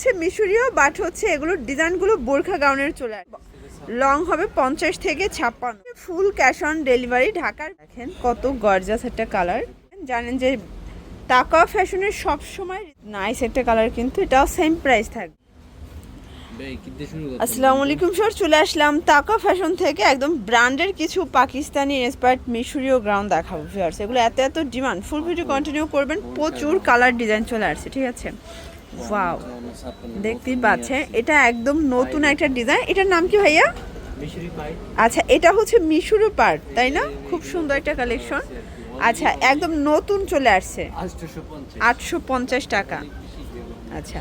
হচ্ছে মিশরীয় বাট হচ্ছে এগুলোর ডিজাইনগুলো বোরখা গাউনের চলে। আসবে লং হবে পঞ্চাশ থেকে ছাপ্পান্ন। ফুল ক্যাশ অন ডেলিভারি ঢাকার দেখেন কত গর্জাস একটা কালার জানেন যে টাকা ফ্যাশনের সব সময় নাইস একটা কালার কিন্তু এটাও সেম প্রাইস থাকবে আসসালামু আলাইকুম স্যার চলে আসলাম তাকা ফ্যাশন থেকে একদম ব্র্যান্ডের কিছু পাকিস্তানি ইন্সপায়ার্ড মিশরীয় গ্রাউন্ড দেখাবো ভিউয়ার্স এগুলো এত এত ডিমান্ড ফুল ভিডিও কন্টিনিউ করবেন প্রচুর কালার ডিজাইন চলে আসছে ঠিক আছে? ওয়াও দেখতেই পাচ্ছেন এটা একদম নতুন একটা ডিজাইন এটার নাম কি ভাইয়া? আচ্ছা এটা হচ্ছে মিশুরু পার্ট তাই না? খুব সুন্দর একটা কালেকশন আচ্ছা একদম নতুন চলে আসছে। আটশো পঞ্চাশ। টাকা। আচ্ছা।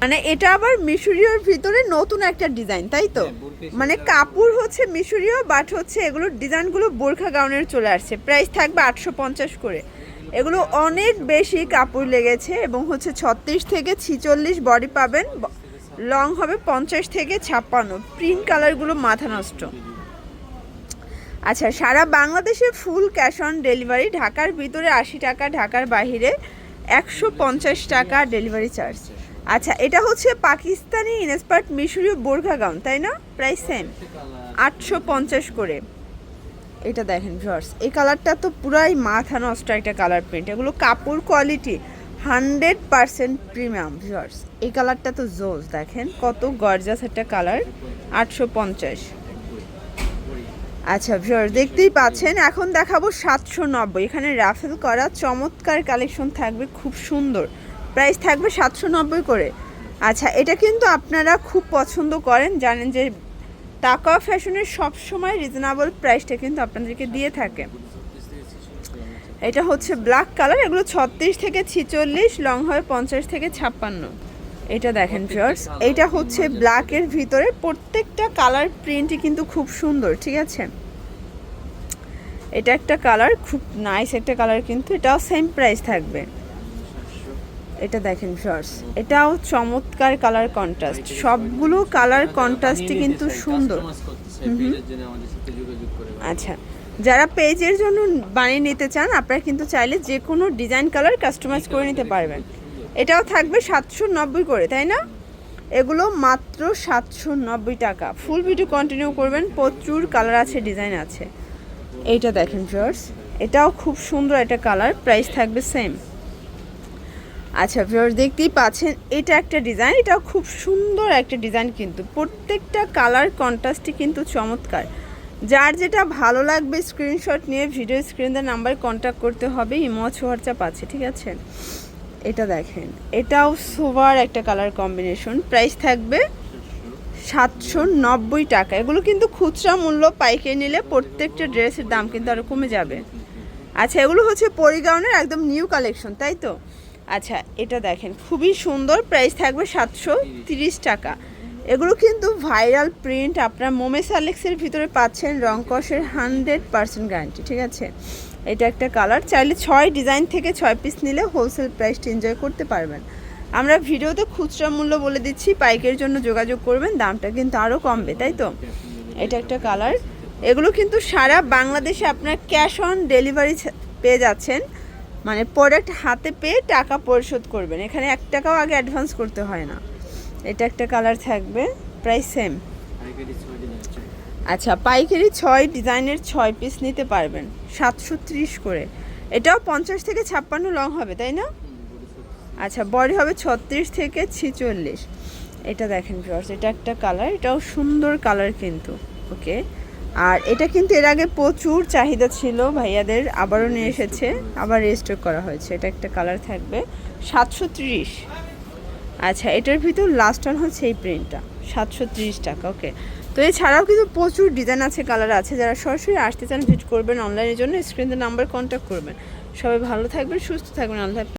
মানে এটা আবার মিশরীয়র ভিতরে নতুন একটা ডিজাইন তাই তো? মানে কাপড় হচ্ছে মিশরীয় বাট হচ্ছে এগুলোর ডিজাইনগুলো বোরখা গাউনের চলে আসছে। প্রাইস থাকবে আটশো পঞ্চাশ করে। এগুলো অনেক বেশি কাপড় লেগেছে এবং হচ্ছে ছত্রিশ থেকে ছিচল্লিশ বডি পাবেন। লং হবে পঞ্চাশ থেকে ছাপ্পান্ন। প্রিন্ট কালারগুলো মাথা নষ্ট। আচ্ছা সারা বাংলাদেশে ফুল ক্যাশ অন ডেলিভারি ঢাকার ভিতরে আশি টাকা, ঢাকার বাইরে একশো পঞ্চাশ টাকা ডেলিভারি চার্জ আচ্ছা এটা হচ্ছে পাকিস্তানি ইনস্পার্ট মিশরীয় বোরখা গাউন তাই না? প্রাইস সেম আটশো পঞ্চাশ করে। এটা দেখেন ভিউয়ার্স এই কালারটা তো পুরাই মাথা নষ্ট একটা কালার প্রিন্ট এগুলো কাপড় quality hundred percent premium viewers এই কালারটা তো জোস দেখেন কত গর্জাস একটা কালার আটশো পঞ্চাশ। আচ্ছা ভিউয়ার দেখতেই পাচ্ছেন, এখন দেখাবো সাতশো নব্বই, এখানে রাফেল করা চমৎকার কালেকশন থাকবে, খুব সুন্দর প্রাইস থাকবে সাতশো নব্বই করে। আচ্ছা এটা কিন্তু আপনারা খুব পছন্দ করেন, জানেন যে টাকা ফ্যাশনের সব সময় রিজনেবল প্রাইসটা কিন্তু আপনাদেরকে দিয়ে থাকে। এটা হচ্ছে ব্ল্যাক কালার এগুলো ছত্রিশ থেকে ছিচল্লিশ লং হয় পঞ্চাশ থেকে ছাপ্পান্ন। এটা দেখেন ফিয়ার্স এটা হচ্ছে ব্ল্যাকের ভিতরে প্রত্যেকটা কালার প্রিন্টই কিন্তু খুব সুন্দর ঠিক আছে? এটা একটা কালার খুব নাইস একটা কালার কিন্তু এটাও সেম প্রাইস থাকবে। এটা দেখেন ফিয়ার্স এটাও চমৎকার কালার কন্ট্রাস্ট সবগুলো কালার কন্ট্রাস্টই কিন্তু সুন্দর। আচ্ছা যারা পেজের জন্য বানিয়ে নিতে চান, আপনারা কিন্তু চাইলে যে কোনো ডিজাইন কালার কাস্টমাইজ করে নিতে পারবেন। এটাও থাকবে সাতশো নব্বই করে, তাই না? এগুলো মাত্র সাতশো নব্বই টাকা। ফুল ভিডিও কন্টিনিউ করবেন, প্রচুর কালার আছে ডিজাইন আছে। এইটা দেখেন ফিওর্স এটাও খুব সুন্দর একটা কালার প্রাইস থাকবে সেম আচ্ছা ভিউয়ার দেখতেই পাচ্ছেন, এটা একটা ডিজাইন এটা খুব সুন্দর একটা ডিজাইন কিন্তু। প্রত্যেকটা কালার কন্ট্রাস্টই কিন্তু চমৎকার। যার যেটা ভালো লাগবে স্ক্রিনশট নিয়ে ভিডিও স্ক্রিনের নাম্বারে কন্ট্যাক্ট করতে হবে, ইমো হোয়াটসঅ্যাপ আছে, ঠিক আছে? এটা দেখেন, এটাও সোভার একটা কালার কম্বিনেশন প্রাইস থাকবে সাতশো নব্বই টাকা। এগুলো কিন্তু খুচরা মূল্য পাইকে নিলে প্রত্যেকটা ড্রেসের দাম কিন্তু আরও কমে যাবে। আচ্ছা এগুলো হচ্ছে পরিগাউনের একদম নিউ কালেকশন তাই তো? আচ্ছা এটা দেখেন, খুবই সুন্দর প্রাইস থাকবে সাতশো তিরিশ টাকা। এগুলো কিন্তু ভাইরাল প্রিন্ট আপনার মোমেস আলেক্সের ভিতরে পাচ্ছেন রংকসের হান্ড্রেড পার্সেন্ট গ্যারান্টি ঠিক আছে? এটা একটা কালার চাইলে ছয় ডিজাইন থেকে ছয় পিস নিলে হোলসেল প্রাইসটা এনজয় করতে পারবেন। আমরা ভিডিওতে খুচরা মূল্য বলে দিচ্ছি পাইকের জন্য যোগাযোগ করবেন, দামটা কিন্তু আরও কমবে, তাই তো? এটা একটা কালার এগুলো কিন্তু সারা বাংলাদেশে আপনার ক্যাশ অন ডেলিভারি পেয়ে যাচ্ছেন। মানে প্রোডাক্ট হাতে পেয়ে টাকা পরিশোধ করবেন। এখানে এক টাকাও আগে অ্যাডভান্স করতে হয় না। এটা একটা কালার থাকবে প্রাইস সেম আচ্ছা পাইকারি ছয় ডিজাইনের ছয় পিস নিতে পারবেন, সাতশো ত্রিশ করে। এটাও পঞ্চাশ থেকে ছাপ্পান্ন লং হবে, তাই না? আচ্ছা বডি হবে ছত্রিশ থেকে ছিচল্লিশ। এটা দেখেন ভিউয়ার্স এটা একটা কালার এটাও সুন্দর কালার কিন্তু ওকে আর এটা কিন্তু এর আগে প্রচুর চাহিদা ছিল ভাইয়াদের, আবারও নিয়ে এসেছে, আবার রেজিস্টার করা হয়েছে। এটা একটা কালার থাকবে, সাতশো ত্রিশ। আচ্ছা এটার ভিতর লাস্ট ওয়ান হচ্ছে এই প্রিন্টটা সাতশো ত্রিশ টাকা ওকে তো এছাড়াও কিন্তু প্রচুর ডিজাইন আছে কালার আছে। যারা সরাসরি আসতে চান ভিজিট করবেন অনলাইনের জন্য স্ক্রিনের নাম্বার কন্ট্যাক্ট করবেন। সবাই ভালো থাকবেন, সুস্থ থাকবেন, আল্লাহ।